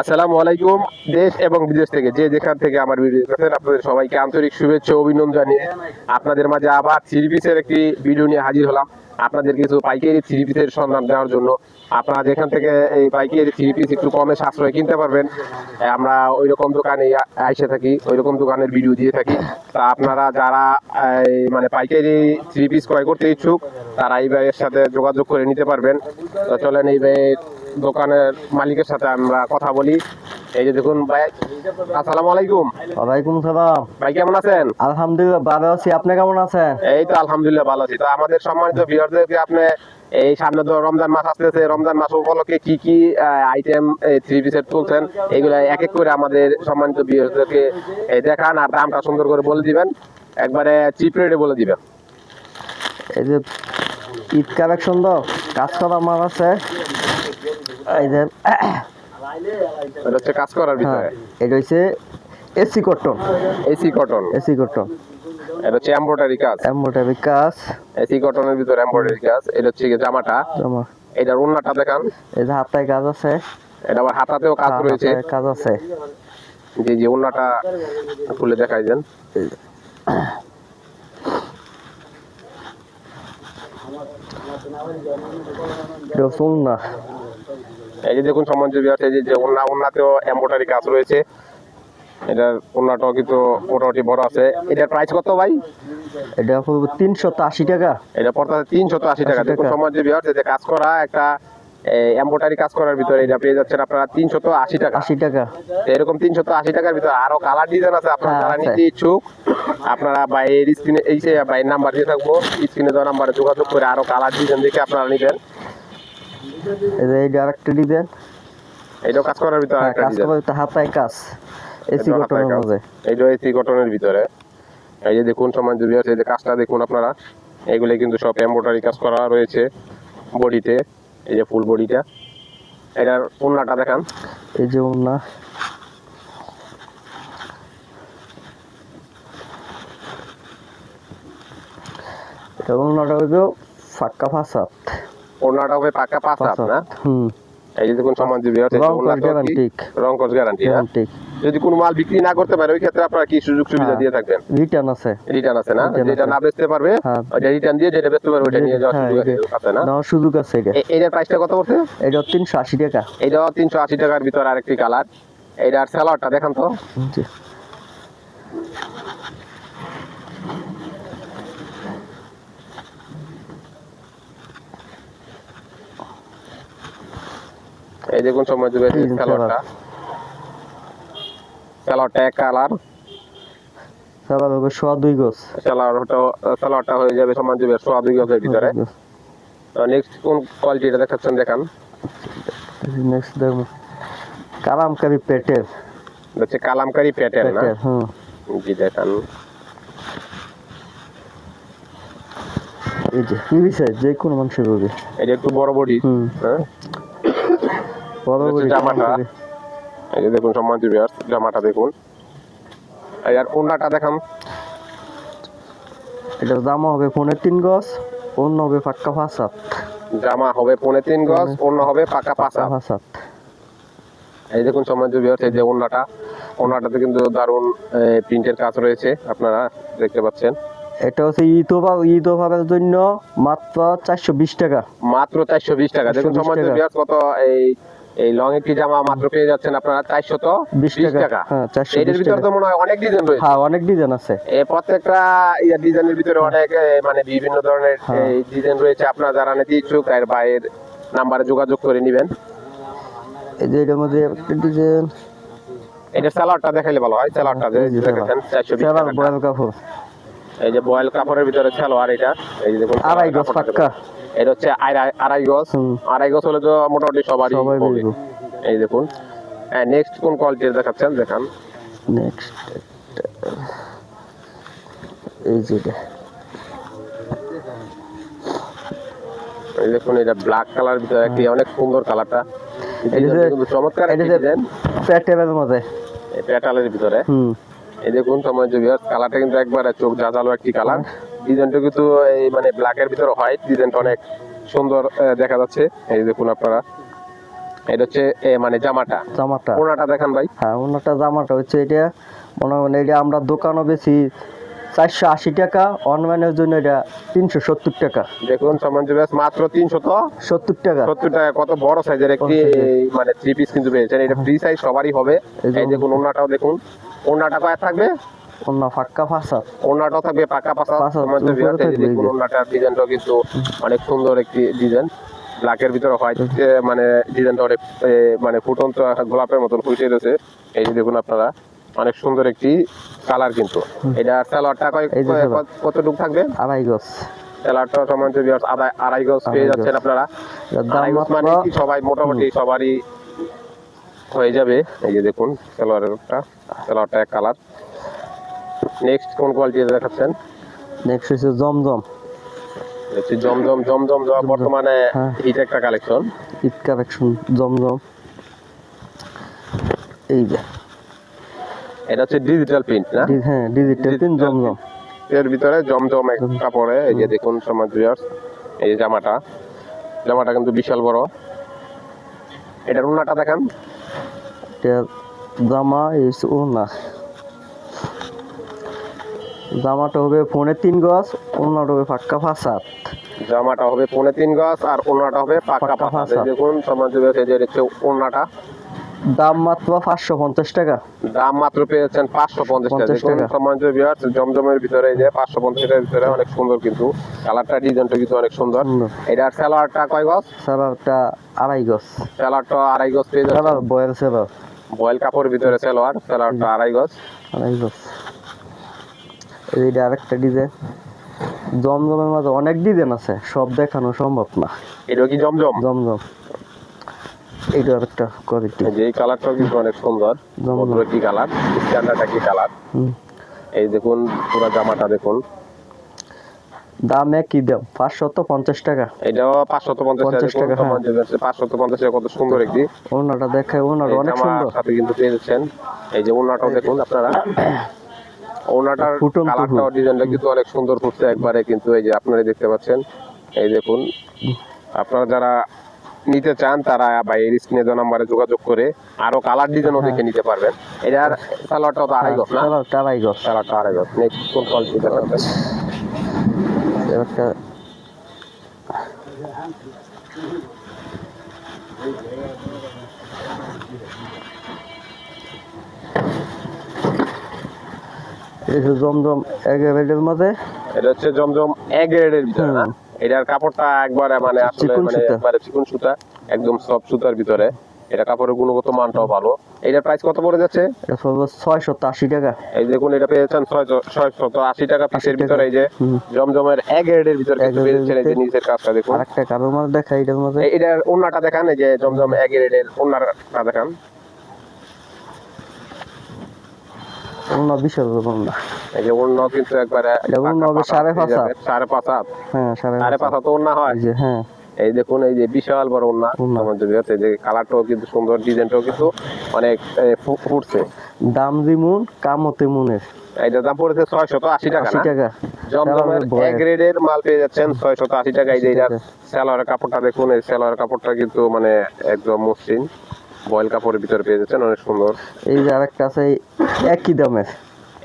আসসালামু আলাইকুম, দেশ এবং বিদেশ থেকে যে যেখান থেকে আমার ভিডিও দেখছেন আপনাদের সবাইকে আন্তরিক শুভেচ্ছা অভিনন্দন জানিয়ে আপনাদের মাঝে আবার থ্রি পিসের একটি ভিডিও নিয়ে হাজির হলাম। আপনাদের কিছু পাইকারি থ্রি পিসের সন্ধান দেওয়ার জন্য। আপনারা যেখান থেকে এই পাইকারি থ্রি পিস একটু কমে সাশ্রয় কিনতে পারবেন। আমরা ওই রকম দোকানে আইসে থাকি ওই রকম দোকানের ভিডিও দিয়ে থাকি। তা আপনারা যারা মানে পাইকারি থ্রি পিস ক্রয় করতে ইচ্ছুক, তারা এই ভাইয়ের সাথে যোগাযোগ করে নিতে পারবেন। তো চলেন এই ভাইয়ের দোকানের মালিকের সাথে আমরা কথা বলি। এই যে দেখুন ভাই আসসালামু আলাইকুম। ওয়ালাইকুম সালাম। ভাই কেমন আছেন? আলহামদুলিল্লাহ ভালো আছি। আপনি কেমন আছেন? এই তো আলহামদুলিল্লাহ ভালো আছি। তো আমাদের সম্মানিত ভিউয়ারদেরকে আপনি এই সামনে তো রমজান মাস আসতেছে। রমজান মাস উপলক্ষে কি কি আইটেম থ্রি পিসের তুলছেন এগুলো এক এক করে আমাদের সম্মানিত ভিউয়ারদেরকে দেখান আর দামটা সুন্দর করে বলে দিবেন। একবারে চিপ রেটে বলে দিবেন। এই যে ঈদ কালেকশন তো কাজ করা মাল আছে। এই যে এটা হচ্ছে কাজ করার হ্যাঁ ভিতরে। এটা হচ্ছে AC cotton. AC cotton. AC cotton. এটা হচ্ছে এমব্রয়ডারি কাজ। এমব্রয়ডারি কাজ। এসি কটনের ভিতরে এমব্রয়ডারি কাজ। এটা হচ্ছে জামাটা। জামা। এটার ওন্নাটা দেখান। এই যে হাতায় কাজ আছে। এটা আবার হাতাতেও কাজ হ্যাঁ, রয়েছে। কাজ আছে। যে যে ওন্নাটা খুলে দেখাই দেন। এটা এই যে দেখুন আছে যে কাজ রয়েছে। এটার কিন্তু মোটামুটি বড় আছে। এটার প্রাইস কত ভাই? এটা তিনশত আশি টাকা। এটা পড়তেছে তিনশত আশি টাকা। দেখুন। সমাজ যে কাজ করা একটা এমব্রয়ডারি কাজ করার ভিতরে এটা পেয়ে যাচ্ছেন আপনারা তিনশত আশি টাকা। আশি টাকা। এরকম তিনশত আশি টাকার ভিতরে আরও কালার ডিজাইন আছে আপনারা হ্যাঁ, যারা নিতে ইচ্ছুক। আপনারা বাইরের স্ক্রিনে এই যে বাইরের নাম্বার দিয়ে থাকব স্ক্রিনে দেওয়া নাম্বারে যোগাযোগ করে আরও কালার ডিজাইন দেখে আপনারা নিবেন। এইটা আরেকটা ডিজাইন এটাও কাজ করার ভিতরে হ্যাঁ, একটা কাজ ডিজাইন করা এটা হাতায় কাজ এসি কাজ। মধ্যে। এইটা এসি কটনের ভিতরে। এই যে দেখুন সমান জুবি আছে এই যে কাজটা দেখুন আপনারা। এগুলো কিন্তু সব এমব্রয়ডারি কাজ করা রয়েছে বডিতে। এই যে ফুল বডিটা এটার ওন্নাটা দেখান। এই যে না এটা অন্যটা হইল ফাঁকা ফাসাদ। ওন্নাটা হবে পাকা ফাসাদ না? হুম। এই যে দেখুন সমান জুবি আছে রং কস গ্যারান্টি গ্যারান্টি যদি কোনো মাল বিক্রি না করতে পারে ওই ক্ষেত্রে আপনারা কি সুযোগ সুবিধা হ্যাঁ। দিয়ে থাকবেন? রিটার্ন আছে। রিটার্ন আছে না? যেটা না বেচতে পারবে হ্যাঁ। ওইটা রিটার্ন দিয়ে যেটা বেচতে পারবে ওইটা নিয়ে যাওয়ার হ্যাঁ, সুযোগ আছে না? নেওয়ার সুযোগ আছে এটা। এটার প্রাইসটা কত পড়ছে? এটা তিনশো আশি টাকা। এটাও তিনশো আশি টাকার ভিতরে আরেকটি কালার এইটার স্যালাডটা দেখান তো। জি। এই দেখুন সময় যে স্যালাডটা স্যালাডটা এক কালার। সারা হবে সোয়া দুই গোছ। স্যালাডটা স্যালাডটা হয়ে যাবে সমান যুগের সোয়া দুই গজের ভিতরে। নেক্সট কোন কোয়ালিটিটা দেখাচ্ছেন দেখান। নেক্সট দেখুন। কালামকারি পেটের হচ্ছে কালামকারি প্যাটের না? পেটের হুম। জি দেখান। এই যে ফ্রি সাইজ যে কোনো মাংস করবে এটা একটু বড় বডি হ্যাঁ? জামাটা। এই যে দেখুন জামাটা দেখুন। আর দেখান এটা জামা হবে পনেরো তিন গজ অন্য হবে পাক্কা ফাঁসাত। জামা হবে পৌনে তিন গজ অন্য হবে পাকা পাঁচা ফাঁসাত। এই দেখুন এই যে ওন্নাটাতে কিন্তু দারুণ প্রিন্টের কাজ রয়েছে আপনারা দেখতে পাচ্ছেন। এটা হচ্ছে ঈদ ওভারের জন্য মাত্র চারশো বিশ টাকা। মাত্র চারশো বিশ টাকা। দেখুন 420 সম্মান টাকা। কত এই এই লং একটি জামা মাত্র পেয়ে যাচ্ছেন আপনারা চারশো তো বিশ টাকা। হ্যাঁ, 420 এটার ভিতরে তো মনে হয় অনেক ডিজাইন রয়েছে। হ্যাঁ অনেক ডিজাইন আছে। এই প্রত্যেকটা ডিজাইনের ভিতরে অনেক মানে বিভিন্ন ধরনের হ্যাঁ। ডিজাইন রয়েছে। আপনারা যারা নিতে ইচ্ছুক আর বাইরের নাম্বারে যোগাযোগ করে নেবেন। এই যে এটার মধ্যে একটা ডিজাইন এটা স্যালাডটা দেখাইলে ভালো হয়। স্যালাডটা যে চারশো বিশ টাকা বয়াল কাপড় এই যে বয়েল কাপড়ের ভিতরে সালোয়ার এটা। এই যে দেখুন আড়াই গজ পাক্কা। এটা হচ্ছে আড়াই- গজ। আড়াই গজ হলে তো মোটামুটি সবারই এই দেখুন। হ্যাঁ নেক্সট কোন কোয়ালিটির দেখাচ্ছেন? দেখান। নেক্সট এই যে এটা। এই দেখুন এটা ব্ল্যাক কালার ভিতরে একটি অনেক সুন্দর কালারটা চমৎকার এটা যে প্যাটেলের মধ্যে। এই পেটালের ভিতরে। হুম। এই দেখুন তোমার যে কালারটা কিন্তু একবারে চোখ জাজালো একটি কালার। ডিজাইনটা কিন্তু এই মানে ব্ল্যাকের ভিতরে হোয়াইট ডিজাইনটা অনেক সুন্দর দেখা যাচ্ছে। এই দেখুন আপনারা। এটা হচ্ছে মানে জামাটা। জামাটা। ওনাটা দেখান ভাই। হ্যাঁ ওনাটা জামাটা হচ্ছে এটা মনে করেন এটা আমরা দোকানও বেশি চারশো আশি টাকা অনলাইনের জন্য এটা তিনশো সত্তর টাকা। দেখুন সমান জুবেস মাত্র তিনশত সত্তর টাকা। সত্তর টাকা কত বড় সাইজের একটি মানে থ্রি পিস কিন্তু পেয়েছেন এটা ফ্রি সাইজ সবারই হবে। এই দেখুন ওনাটাও দেখুন। ওনাটা কয় থাকবে? ফাক্কা ফাঁসা। থাকবে দেখুন যে। ওনাটার কিন্তু অনেক সুন্দর একটি ডিজাইন। ব্ল্যাকের ভিতরে হোয়াইট মানে ডিজাইনটা অনেক মানে ফুটন্ত গোলাপের মতন ফুটে রয়েছে এই যে দেখুন আপনারা অনেক সুন্দর একটি কালার কিন্তু। এটা সালোয়ারটা। কতটুকু থাকবে? আড়াই গজ। সালোয়ারটা সমান আড়াই গজ পেয়ে যাচ্ছেন আপনারা। দাম মানে সবাই মোটামুটি সবারই হয়ে যাবে। এই যে দেখুন সালোয়ারটা সালোয়ারটা এক কালার নেক্সট কোন কোয়ালিটি দেখাচ্ছেন? নেক্সট হচ্ছে জমজম। হচ্ছে জমজম জমজম যা বর্তমানে হ্যাঁ। হিট একটা কালেকশন ঈদ কালেকশন জমজম। এই যে। এটা হচ্ছে ডিজিটাল প্রিন্ট না? হ্যাঁ ডিজিটাল প্রিন্ট জমজম। এর ভিতরে জমজম এক কাপড়ে এই যে দেখুন সমাজ ভিউয়ার্স এই জামাটা। জামাটা কিন্তু বিশাল বড়। এটার উন্নাটা দেখান। জামা এই হচ্ছে ওড়না জামাটা হবে ফোনে তিন গজ ওড়নাটা হবে পাক্কা ফাঁসাত জামাটা হবে পৌনে তিন গজ আর ওনাটা হবে পাকা পাক্কা পাতা। দেখুন সমাজ যে হচ্ছে ওন্নাটা দাম মাত্র পাঁচশো পঞ্চাশ টাকা। দাম মাত্র পেয়েছেন পাঁচশো পঞ্চাশ টাকা। 50 দেখুন টাকা। সম্মানিত ভিউয়ার্স জমজমের ভিতরে যে পাঁচশো পঞ্চাশ টাকার ভিতরে অনেক সুন্দর কিন্তু কালারটা ডিজাইনটা কিন্তু অনেক সুন্দর। এটার স্যালোয়ারটা কয় গজ? স্যালারটা আড়াই গজ। স্যালোয়ারটা আড়াই গজ পেয়ে স্যালার বয়েল স্যালার বয়েল কাপড়ের ভিতরে স্যালোয়ার স্যালোয়ারটা আড়াই গজ। আড়াই গজ। এইটা আরেকটা ডিজাইন জমজমের মাঝে অনেক ডিজাইন আছে সব দেখানো সম্ভব না। এটা কি জমজম? জমজম। এইটা আরেকটা কোয়ালিটি যে এই কালারটাও কিন্তু অনেক সুন্দর। ভদ্র কি কালার স্ট্যান্ডার্ড কি কালার এই দেখুন পুরো জামাটা দেখুন। দাম একই দাম পাঁচশত পঞ্চাশ টাকা। পাঁচশো পঞ্চাশ টাকা 50 টাকা, হ্যাঁ। পঞ্চাশ টাকা কত সুন্দর একটি। ওনাটা দেখায় ওনাটা অনেক সুন্দর। সাথে কিন্তু পেয়ে যাচ্ছেন। এই যে ওনাটাও দেখুন আপনারা। ওনাটার কালারটাও ডিজাইনটা কিন্তু অনেক সুন্দর ফুটছে একবারে কিন্তু এই যে আপনারা দেখতে পাচ্ছেন। এই দেখুন আপনারা যারা নিতে চান তারা বাইরের স্ক্রিনে দেওয়া নাম্বারে যোগাযোগ করে আরও কালার ডিজাইনও দেখে নিতে পারবেন। এটার কালারটাও তো আড়াই গজ না? স্যালারটা আড়াই গজ। কালারটা আড়াই গজ। নেক্সট কোন কোয়ালিটি দেখাচ্ছেন একটা যে জমজম এক এভেলের মাঝে এটা হচ্ছে জমজম এ গ্রেডের ভিতরে না। এটার কাপড়টা একবারে মানে আসলে মানে। একবারে চিকন সুতা একদম সফট সুতার ভিতরে। এটা কাপড়ের গুণগত মানটাও ভালো। এটার প্রাইস কত পড়ে যাচ্ছে? এটা ছয়শত আশি টাকা। এই দেখুন এটা পেয়েছেন ছয় ছয়শত আশি টাকা পিসের। ভিতরে এই যে জমজমের এ গ্রেডের ভিতরে পেয়েছেন এই যে। নিচের কাজটা দেখুন। আর একটা কারোর মাঝে দেখা এটার এই- এটার ওন্নাটা দেখান এই যে জমজম এ গ্রেডের ওন্নাটা দেখান। অন্য বিশাল ব্যাপার না এই যে ওন্না কিন্তু একবারে এটা ওড়না হবে পাকা সাড়ে পাঁচ হাত। সাড়ে পাঁচ হাত। হ্যাঁ সাড়ে সাড়ে পাঁচ হাত। ওন্না হয়। যে হ্যাঁ। এই দেখুন এই যে বিশাল বড় ওড়না। আমার যে কালারটাও কিন্তু সুন্দর ডিজাইনটাও কিন্তু অনেক ফুটছে। দাম যেমন কামও তেমনের। এইটার দাম পড়েছে ছয়শত আশি টাকা আশি টাকা। জমজমের সালোয়ারের এ গ্রেডের মাল পেয়ে যাচ্ছেন ছয়শত আশি টাকা। এই যে 80 এটার সেলোয়ারের কাপড়টা দেখুন এই সেলোয়ারের কাপড়টা কিন্তু মানে একদম মসৃণ। বয়েল কাপড়ের ভিতরে পেয়ে যাচ্ছেন অনেক সুন্দর। এই যে আরেকটা আছে একই দামের।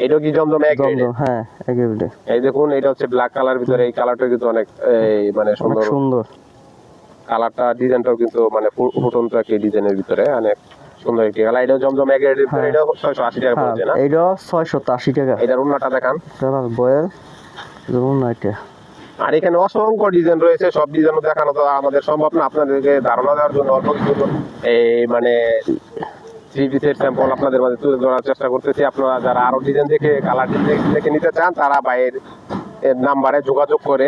এটা কি জমজম এক জমজম হ্যাঁ একেবারে এই দেখুন এটা হচ্ছে ব্ল্যাক কালার ভিতরে এই কালারটা কিন্তু অনেক এই মানে সুন্দর। সুন্দর। কালারটা ডিজাইনটাও কিন্তু মানে ফুটন্ত একটি ডিজাইনের ভিতরে অনেক সুন্দর একটি কালার এটা জমজম এক গ্রেডের ভিতরে হ্যাঁ। এটা ছয়শো আশি টাকা হ্যাঁ পড়ছে না? ছয়শত আশি টাকা। এটার উন্নাটা দেখান। সালার বয়েল যেমন না এটা। আর এখানে অসংখ্য ডিজাইন রয়েছে, সব ডিজাইনও দেখানো তো আমাদের সম্ভব না, আপনাদেরকে ধারণা দেওয়ার জন্য অল্প কিছু এই মানে থ্রি পিসের স্যাম্পল আপনাদের মাঝে তুলে ধরার চেষ্টা করতেছি। আপনারা যারা আরও ডিজাইন দেখে কালার ডিজাইন দেখে নিতে চান, তারা বাইরের নাম্বারে যোগাযোগ করে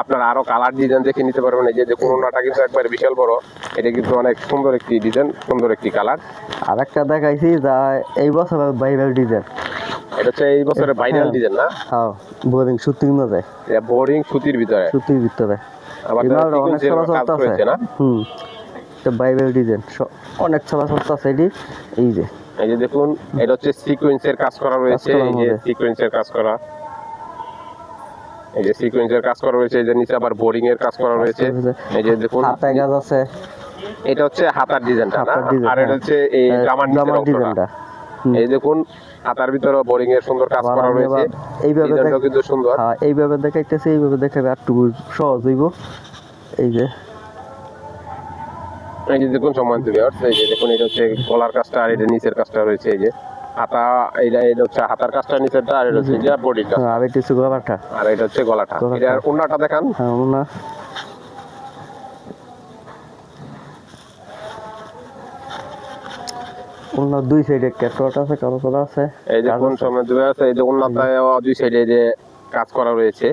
আপনারা আরও কালার ডিজাইন দেখে নিতে পারবেন। এই যে দেখুন কিন্তু একবার বিশাল বড়, এটা কিন্তু অনেক সুন্দর একটি ডিজাইন সুন্দর একটি কালার আর একটা দেখাইছি যা এই বছর বাইবেল ডিজাইন এটা হচ্ছে এই বছরের ভাইরাল হ্যাঁ। ডিজাইন না? হ্যাঁ বোরিং সুতির মধ্যে এটা বোরিং সুতির ভিতরে। সুতির ভিতরে। আবার অনেক চলাচল আছে। না? হুম এটা বাইবেল ডিজাইন অনেক চলাচল আছে এটি। এই যে। এই যে দেখুন এটা হচ্ছে সিকোয়েন্সের কাজ করা রয়েছে এই যে সিকোয়েন্সের কাজ করা। এই যে সিকোয়েন্সের কাজ করা রয়েছে এই যে নিচে আবার বোরিং এর কাজ করা রয়েছে। এই যে দেখুন। হাতে গাছ আছে। এটা হচ্ছে হাতার ডিজাইনটা আর এটা। হচ্ছে এই হ্যাঁ, জামার নিচের অংশটা। এই দেখুন হাতার ভিতরে বোরিং এর সুন্দর কাজ করা রয়েছে। এইভাবে কিন্তু সুন্দর। হ্যাঁ এইভাবে দেখাইতেছে এইভাবে দেখাবে একটু সহজ হইব। এই যে। এই যে দেখুন সম্মানিত ভিউয়ার্স এই যে দেখুন এটা হচ্ছে গলার কাজটা আর এটা নিচের কাজটা রয়েছে এই যে। হাতা এটা এটা হচ্ছে হাতার কাজটা নিচেরটা আর এটা হচ্ছে বডিটা। হ্যাঁ, আর এটা হচ্ছে গলাটা। আর এটা হচ্ছে গলাটা। এটার ওন্নাটা দেখান। হ্যাঁ না অন্য দুই সাইডে আছে কালো আছে এই কাজ দেখুন আছে। সম্মানিত ভিউয়ার্স এই যে দুই সাইডে যে কাজ করা রয়েছে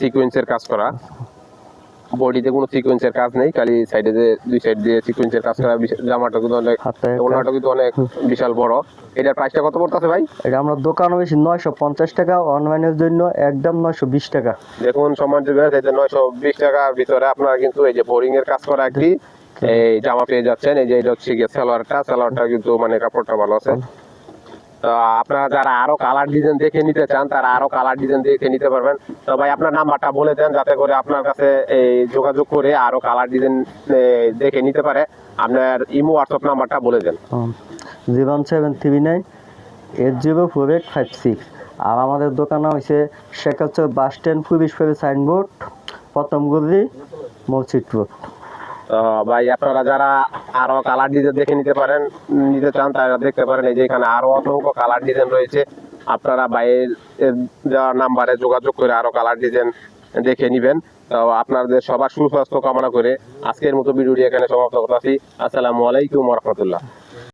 সিকোয়েন্সের কাজ করা। বডিতে কোনো সিকোয়েন্সের কাজ নেই খালি সাইডে যে দুই সাইড দিয়ে সিকোয়েন্সের কাজ করা জামাটা কিন্তু অনেক হাতে ওন্নাটা কিন্তু অনেক বিশাল বড়। এটার প্রাইসটা কত পড়তেছে ভাই? এটা আমরা দোকানে বেশি নয়শো পঞ্চাশ টাকা অনলাইনের জন্য একদম নয়শো বিশ টাকা। দেখুন সমান নয়শো বিশ টাকার ভিতরে আপনারা কিন্তু এই যে বোরিং এর কাজ করা একটি এই জামা পেয়ে যাচ্ছেন। এই যে এটা হচ্ছে গিয়ে সালোয়ারটা। সালোয়ারটা কিন্তু মানে কাপড়টা ভালো আছে। তো আপনারা যারা আরও কালার ডিজাইন দেখে নিতে চান তারা আরও কালার ডিজাইন দেখে নিতে পারবেন। তো ভাই আপনার নাম্বারটা বলে দেন যাতে করে আপনার কাছে এই যোগাযোগ করে আরও কালার ডিজাইন দেখে নিতে পারে। আপনার ইমো হোয়াটসঅ্যাপ নাম্বারটা বলে দেন। Zero seven three nine eight zero four eight five six. আর আমাদের দোকানে হয়েছে শেখাচ্ছে bus stand police ferry signboard প্রথমগুলি মসজিদ রোড। ভাই, আপনারা যারা আরও কালার ডিজাইন দেখে নিতে পারেন, নিতে চান, তারা দেখতে পারেন। এই যে এখানে আরও অসংখ্য কালার ডিজাইন রয়েছে। আপনারা ভাইয়ের যাওয়ার নাম্বারে যোগাযোগ করে আরও কালার ডিজাইন দেখে নিবেন। তো আপনাদের সবার সুস্বাস্থ্য কামনা করে আজকের মতো ভিডিওটি এখানে সমাপ্ত করতেছি। আসসালামু আলাইকুম রহমতুল্লাহ।